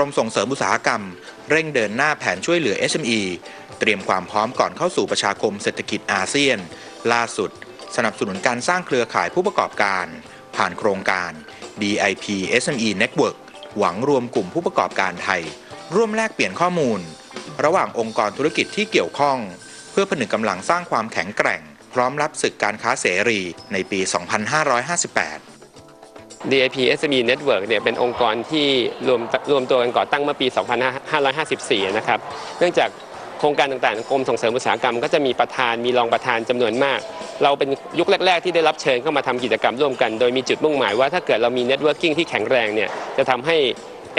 รมส่งเสริมอุตสาหกรรม เร่งเดินหน้าแผนช่วยเหลือ SME เตรียมความพร้อมก่อนเข้าสู่ประชาคมเศรษฐกิจอาเซียน ล่าสุด สนับสนุนการสร้างเครือข่ายผู้ประกอบการ ผ่านโครงการ DIP SME Network หวังรวมกลุ่มผู้ประกอบการไทย ร่วมแลกเปลี่ยนข้อมูล ระหว่างองค์กรธุรกิจที่เกี่ยวข้อง เพื่อผนึกกำลังสร้างความแข็งแกร่ง พร้อมรับศึกการค้าเสรีในปี 2558 DIP SME Network เนี่ยเป็นองค์กรที่รวมรวมตัวกันก่อตั้งเมื่อปี 2554 นะครับ เนื่องจากโครงการต่างๆกรมส่งเสริมอุตสาหกรรมก็จะมีประธานมีรองประธานจำนวนมาก เราเป็นยุคแรก ๆ ที่ได้รับเชิญเข้ามาทำกิจกรรมร่วมกัน โดยมีจุดมุ่งหมายว่าถ้าเกิดเรามีเน็ตเวิร์กิ่งที่แข็งแรงเนี่ยจะทำให้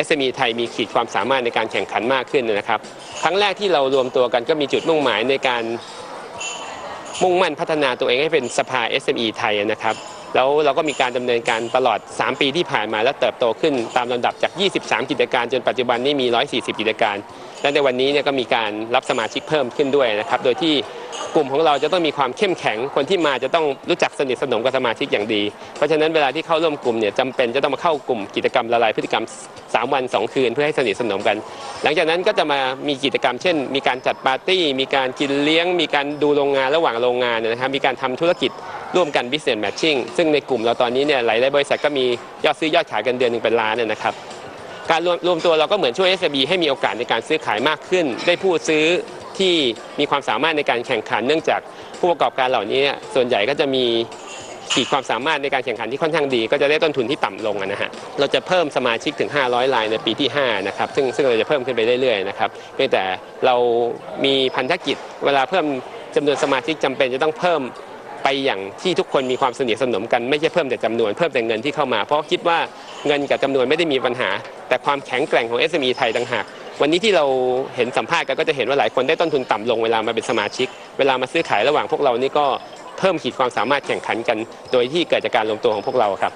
SME ไทยมีขีดความสามารถในการแข่งขันมากขึ้นนะครับ ครั้งแรกที่เรารวมตัวกันก็มีจุดมุ่งหมายในการมุ่งมั่นพัฒนาตัวเองให้เป็นสภา SME ไทยนะครับ แล้วเราก็มีการดำเนินการตลอด 3 ปีที่ผ่านมาและเติบโตขึ้นตามลำดับจาก 23 กิจการ จนปัจจุบันนี้มี 140 กิจการ และในวันนี้เนี่ยก็มีการรับสมาชิกเพิ่มขึ้นด้วยนะครับ โดยที่กลุ่มของเราจะต้องมีความเข้มแข็ง คนที่มาจะต้องรู้จักสนิทสนมกับสมาชิกอย่างดี เพราะฉะนั้นเวลาที่เข้าร่วมกลุ่มเนี่ยจำเป็นจะต้องมาเข้ากลุ่มกิจกรรมละลายพฤติกรรม 3 วัน 2 คืนเพื่อให้สนิทสนมกัน หลังจากนั้นก็จะมามีกิจกรรมเช่น มีการจัดปาร์ตี้ มีการกินเลี้ยง มีการดูโรงงานระหว่างโรงงานนะครับ มีการทำธุรกิจ ร่วมกัน business matching ซึ่งในกลุ่มเราตอนนี้เนี่ยหลายๆบริษัทก็มียอดซื้อยอดขายกันเดือนหนึ่งเป็นล้านเนยนะครับการรวมรวมตัวเราก็เหมือนช่วย SMB ให้มีโอกาสในการซื้อขายมากขึ้น ได้ผู้ซื้อที่มีความสามารถในการแข่งขัน เนื่องจากผู้ประกอบการเหล่านี้ส่วนใหญ่ก็จะมีขีดความสามารถในการแข่งขันที่ค่อนข้างดี ก็จะได้ต้นทุนที่ต่ำลงนะฮะเราจะเพิ่มสมาชิกถึง 500รายในปีที่5นะครับซึ่งซึ่งเราจะเพิ่มขึ้นไปเรื่อยๆนะครับเพียงแต่เรามีพันธกิจเวลาเพิ่มจำนวนสมาชิกจำเป็นจะต้องเพิ่ม ไปอย่างที่ทุกคนมีความสนิทสนมกันไม่ใช่เพิ่มแต่จำนวนเพิ่มแต่เงินที่เข้ามา เพราะคิดว่าเงินกับจำนวนไม่ได้มีปัญหา แต่ความแข็งแกร่งของ SME ไทยต่างหากวันนี้ที่เราเห็นสัมภาษณ์กันก็จะเห็นว่าหลายคนได้ต้นทุนต่ำลงเวลามาเป็นสมาชิก เวลามาซื้อขายระหว่างพวกเรานี่ก็เพิ่มขีดความสามารถแข่งขันกัน โดยที่เกิดจากการรวมตัวของพวกเราครับ